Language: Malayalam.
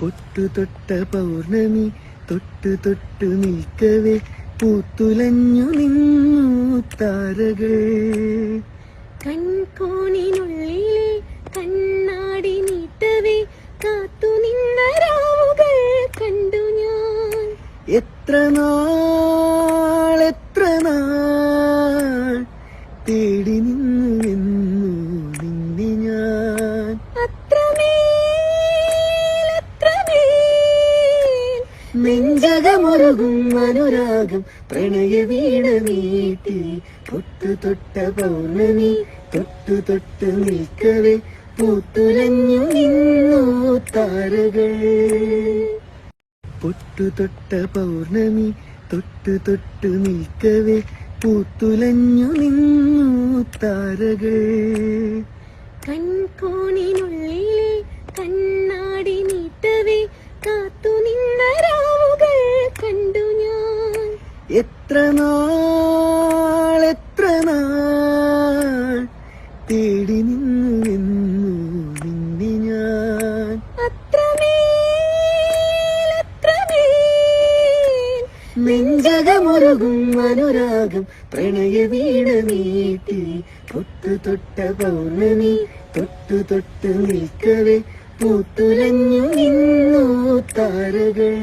പൊട്ടു തൊട്ട പൗർണമി തൊട്ടു തൊട്ടു നിൽക്കവേ പൂത്തുലഞ്ഞു നിന്നു താരകൾ. കൺകോണിനുള്ളിലെ കണ്ണാടി നീട്ടവേ കാത്തു നിന്ന രാവുകൾ കണ്ടു ഞാൻ. എത്ര നാൾ എത്ര നാൾ നെഞ്ചകമൊരുകും അനുരാഗം പ്രണയ വീണ നീട്ടി തൊട്ടു തൊട്ട പൗർണമി തൊട്ടു തൊട്ട് നിൽക്കവേ പൂത്തുലഞ്ഞു നിന്നു താരകൾ. പൊട്ടു തൊട്ട പൗർണമി തൊട്ടു തൊട്ടു നിൽക്കവേ പൂത്തുലഞ്ഞു നിന്നു താരകൾ. കൺകോണിനുള്ളിലെ കണ്ണാടി എത്ര നാൾ എത്ര നാൾ തേടി നിന്നു നിന്നു ഞാൻ? നെഞ്ചകമൊരുകും അനുരാഗം പ്രണയ വീണ നീട്ടി. തൊട്ടു തൊട്ട പൗർണമി തൊട്ടു തൊട്ട് നിൽക്കവേ. പൂത്തുലഞ്ഞു നിന്നു താരകൾ.